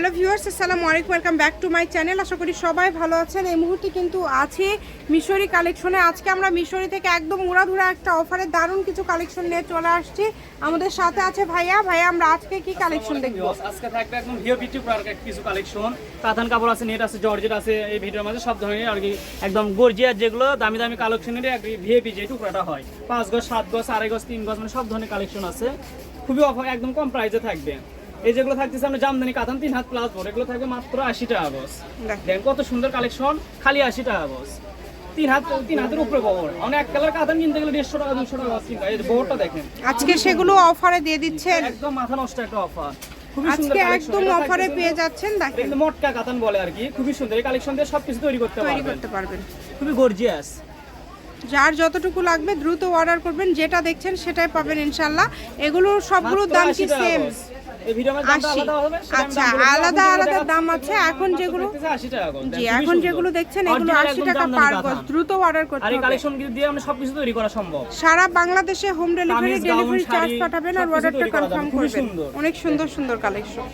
Hello viewers আসসালামু আলাইকুম welcome back to my channel. আশা করি সবাই ভালো আছেন। এই মুহূর্তে কিন্তু আছে মিশরি কালেকশনে। আজকে আমরা মিশরি থেকে একদম উড়াধুরা একটা অফারে দারুণ কিছু কালেকশন নিয়ে চলে আসছি। আমাদের সাথে আছে ভাইয়া। ভাইয়া আমরা আজকে কি কালেকশন দেখব? আজকে থাকবে একদম হিও বিউটি প্রোডাক্ট কিছু কালেকশন। কাতান কাপড় আছে নেট আছে জর্জেট আছে এই ভিডিওর মধ্যে সব ধরনের আর কি একদম গর্জিয়ার যেগুলো দামি দামি কালেকশনের ভিএপি যে টুকরাটা হয়। পাঁচ গজ সাত গজ আড়াই গজ তিন গজ মানে সব ধরনের কালেকশন আছে। খুবই অফার একদম কম প্রাইসে থাকবে। এই যেগুলো থাকতেছে আমরা জামদানি কাতান তিন হাত প্লাস বড় এগুলো থাকবে মাত্র আশি টাকা দেখ। দেখেন কত সুন্দর কালেকশন খালি আশি টাকা গজ তিন হাত তিন হাতের উপরে বহর অনেক কালার কাতান কিনতে গেলে দেড়শো টাকা দুশো টাকা কিনতে এই বহরটা দেখেন। আজকে সেগুলো অফারে দিয়ে দিচ্ছেন? একদম মাথা নষ্ট একটা অফার আজকে একদম অফারে পেয়ে যাচ্ছেন দেখেন। মটকা কাতান বলে আর কি। খুবই সুন্দর। এই কালেকশন দিয়ে সবকিছু তৈরি করতে তৈরি পারবেন। করতে পারবেন। খুবই গর্জিয়াস যার যতটুকু লাগবে দ্রুত অর্ডার করবেন। যেটা দেখছেন সেটাই পাবেন ইনশাল্লাহ এগুলো সবগুলোর দাম কি সেম আচ্ছা। আলাদা আলাদা দাম আছে এখন যেগুলো দেখতেছে 80 টাকা করে। জি এখন যেগুলো দেখছেন এগুলো আশি টাকা পার গজ দ্রুত অর্ডার করতে হবে। কালেকশন দিয়ে আমরা সবকিছু তৈরি করা সম্ভব। সারা বাংলাদেশে হোম ডেলিভারি ডেলিভারি চার্জ পাঠাবেন আর অর্ডারটা। কনফার্ম করবেন অনেক সুন্দর সুন্দর কালেকশন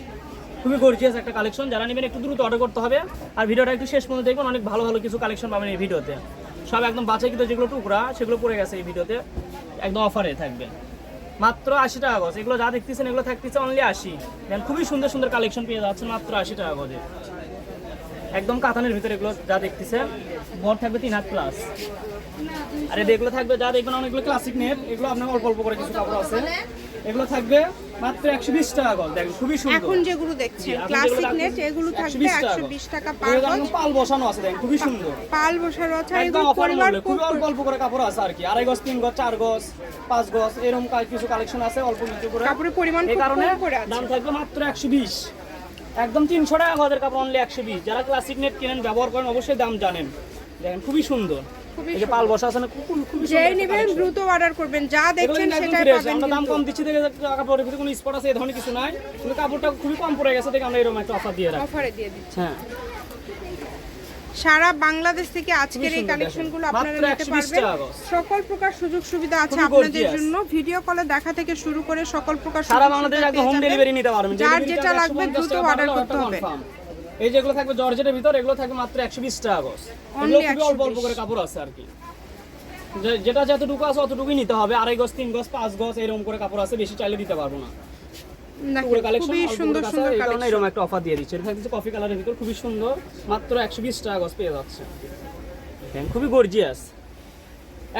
খুবই গর্জিয়াস একটা কালেকশন যারা নেবেন একটু দ্রুত অর্ডার করতে হবে। আর ভিডিওটা একটু শেষ পর্যন্ত দেখবেন অনেক ভালো ভালো কিছু কালেকশন পাবেন এই ভিডিওতে। সব একদম বাছাইকৃত যেগুলো টুকরা সেগুলো পড়ে গেছে এই ভিডিওতে। একদম অফারে থাকবে। মাত্র আশি টাকা গজ। এগুলো যা দেখতেছেন, এগুলো থাকতেছে অনলি আশি। দেন খুবই সুন্দর সুন্দর কালেকশন পেয়ে যাচ্ছেন মাত্র আশি টাকা গজে। একদম কাতানের ভিতরে এগুলো যা দেখতেছেন বড় থাকবে তিন হাত প্লাস আর এগুলো থাকবে যা দেখবেন অনেকগুলো ক্লাসিক নেট এগুলো আপনার অল্প অল্প করে কিছু কাপড় আছে। এগুলো থাকবে মাত্র একশো বিশ টাকা গজ দেখেন খুবই সুন্দর। এখন যেগুলো দেখছেন ক্লাসিক নেট এগুলো থাকবে 120 টাকা একশো বিশ টাকা পার গজ। পাল বসানো আছে দেখেন খুবই সুন্দর। পাল বসার আছে এগুলো পরিবার খুবই অল্প অল্প করে কাপড় আছে আর কি। আড়াই গজ তিন গজ চার গজ পাঁচ গজ এরকম কিছু কালেকশন আছে অল্প কিছু করে। কাপড়ের পরিমাণ খুব কম করে আছে। দাম থাকবে মাত্র একশো বিশ। একদম তিনশো টাকা গজের কাপড় অনলি একশো বিশ। যারা ক্লাসিক নেট কেনেন ব্যবহার করেন অবশ্যই দাম জানেন। দেখেন খুবই সুন্দর। এই যে পাল বসা আছে না খুব খুবই যেই নেবেন দ্রুত অর্ডার করবেন। যা এগুলো দেখছেন সেটাই পাবেন আমরা দাম কম দিচ্ছি দেখে কাপড়ের ভিতরে কোনো স্পট আছে এই ধরনের কিছু নাই। কিন্তু কাপড়টা খুবই কম পড়ে গেছে দেখে আমরা এরকম একটা অফার দিয়ে রাখি অফারে দিয়ে দিচ্ছি। হ্যাঁ। সারা বাংলাদেশ থেকে আজকের এই কালেকশনগুলো আপনারা নিতে পারবেন। সকল প্রকার সুযোগ সুবিধা আছে আপনাদের জন্য। ভিডিও কলে দেখা থেকে শুরু করে সকল প্রকার সারা বাংলাদেশ একদম হোম ডেলিভারি নিতে পারবেন। যার যেটা লাগবে দ্রুত অর্ডার করতে হবে। এই যেগুলো থাকবে জর্জেটের ভিতর এগুলো থাকবে মাত্র একশো বিশ টাকা গজ। Only এগুলো খুবই অল্প অল্প করে কাপড় আছে আর কি। যেটা যতটুকু আছে অতটুকুই নিতে হবে। আড়াই গজ তিন গজ পাঁচ গজ এরকম করে কাপড় আছে। বেশি চাইলে দিতে পারব না। খুবই সুন্দর সুন্দর কালেকশন এরকম একটা অফার দিয়ে দিচ্ছে। এটা থাকছে কফি কালারের ভিতর খুবই সুন্দর মাত্র একশো বিশ টাকা গজ পেয়ে যাচ্ছে। দেখেন, খুবই গর্জিয়াস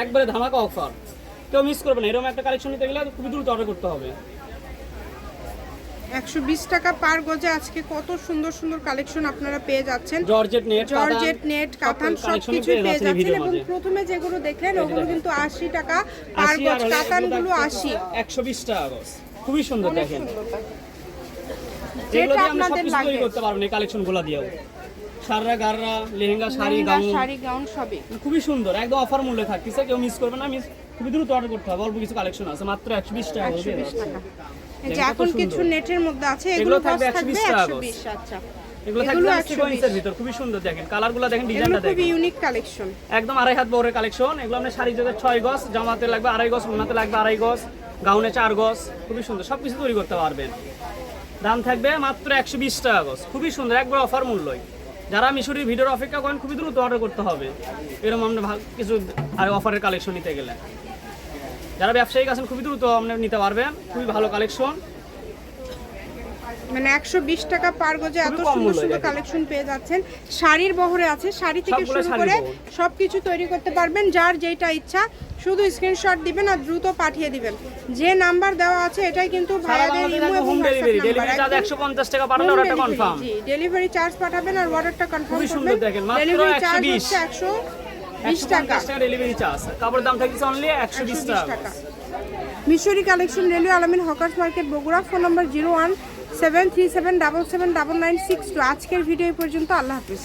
একবারে ধামাকা অফার কেউ মিস করবে না এরকম একটা কালেকশন নিতে গেলে খুবই দ্রুত অর্ডার করতে হবে। একশো বিশ টাকা পার গজে আজকে কত সুন্দর সুন্দর কালেকশন আপনারা পেয়ে যাচ্ছেন। জর্জেট নেট জর্জেট নেট কাতান সব collection কিছু পেয়ে যাচ্ছেন এবং প্রথমে যেগুলো দেখলেন ওগুলো কিন্তু আশি টাকা পার গজ কাতানগুলো আশি। একশো বিশ টাকা গজ। খুবই সুন্দর দেখেন। যেগুলো। এগুলো দিয়ে আমরা সবকিছু তৈরি করতে পারবেন এই কালেকশনগুলা দিয়েও। সাররা গাররা লেহেঙ্গা শাড়ি গাউন। শাড়ি গাউন সবই। খুবই সুন্দর একদম অফার মূল্যে থাকতেছে কেউ মিস করবে না মিস খুবই দ্রুত অর্ডার করতে হবে অল্প কিছু কালেকশন আছে মাত্র একশো বিশ টাকা করে একশো দিয়ে বিশ যাচ্ছে। টাকা। এই যে এখন কিছু নেটের মধ্যে আছে এগুলো থাকবে থাকবে 120 টাকা আচ্ছা। এগুলো এগুলো থাকবে একশো সিকোয়েন্সের ভিতর খুবই সুন্দর দেখেন। কালারগুলো দেখেন এগুলো ডিজাইনটা খুবই ইউনিক কালেকশন একদম আড়াই হাত বড়ের কালেকশন এগুলো আপনার শাড়ি গজ জামাতে লাগবে আড়াই গজ ওনাতে লাগবে আড়াই গজ গাউনে গজ খুবই সুন্দর। সব কিছু তৈরি করতে পারবেন। দাম থাকবে মাত্র একশো বিশ টাকা গজ। খুবই সুন্দর একবার অফার মূল্যই। যারা মিশরের ভিডিওর অপেক্ষা করেন খুবই দ্রুত অর্ডার করতে হবে। এরকম আমরা কিছু আর অফারের কালেকশন নিতে গেলে। যারা ব্যবসায়িক আছেন খুবই দ্রুত আপনি নিতে পারবেন। খুবই ভালো কালেকশন মানে একশো বিশ টাকা পার গজে এত সুন্দর সুন্দর কালেকশন পেয়ে যাচ্ছেন। শাড়ির বহরে আছে শাড়ি থেকে শুরু করে বহর। সবকিছু তৈরি করতে পারবেন যার যেটা ইচ্ছা। শুধু স্ক্রিনশট দিবেন আর দ্রুত পাঠিয়ে দিবেন। যে নাম্বার দেওয়া আছে এটাই কিন্তু ভাইয়াদের ইমো এবং ডেলিভারি ডেলিভারি চার্জ হোয়াটসঅ্যাপ একশো পঞ্চাশ টাকা পাঠালে অর্ডারটা কনফার্ম ডেলিভারি চার্জ পাঠাবেন আর অর্ডারটা কনফার্ম করবেন। ডেলিভারি চার্জ হচ্ছে একশো বিশ একশো টাকা পঞ্চাশ টাকা। ডেলিভারি চার্জ কাপড়ের দাম থাকছে অনলি 120 টাকা। টাকা। Mishri collection railway Alamin hawkers market Bogura phone number zero one seven three seven double seven double nine six two আজকের ভিডিও পর্যন্ত আল্লাহ হাফিজ।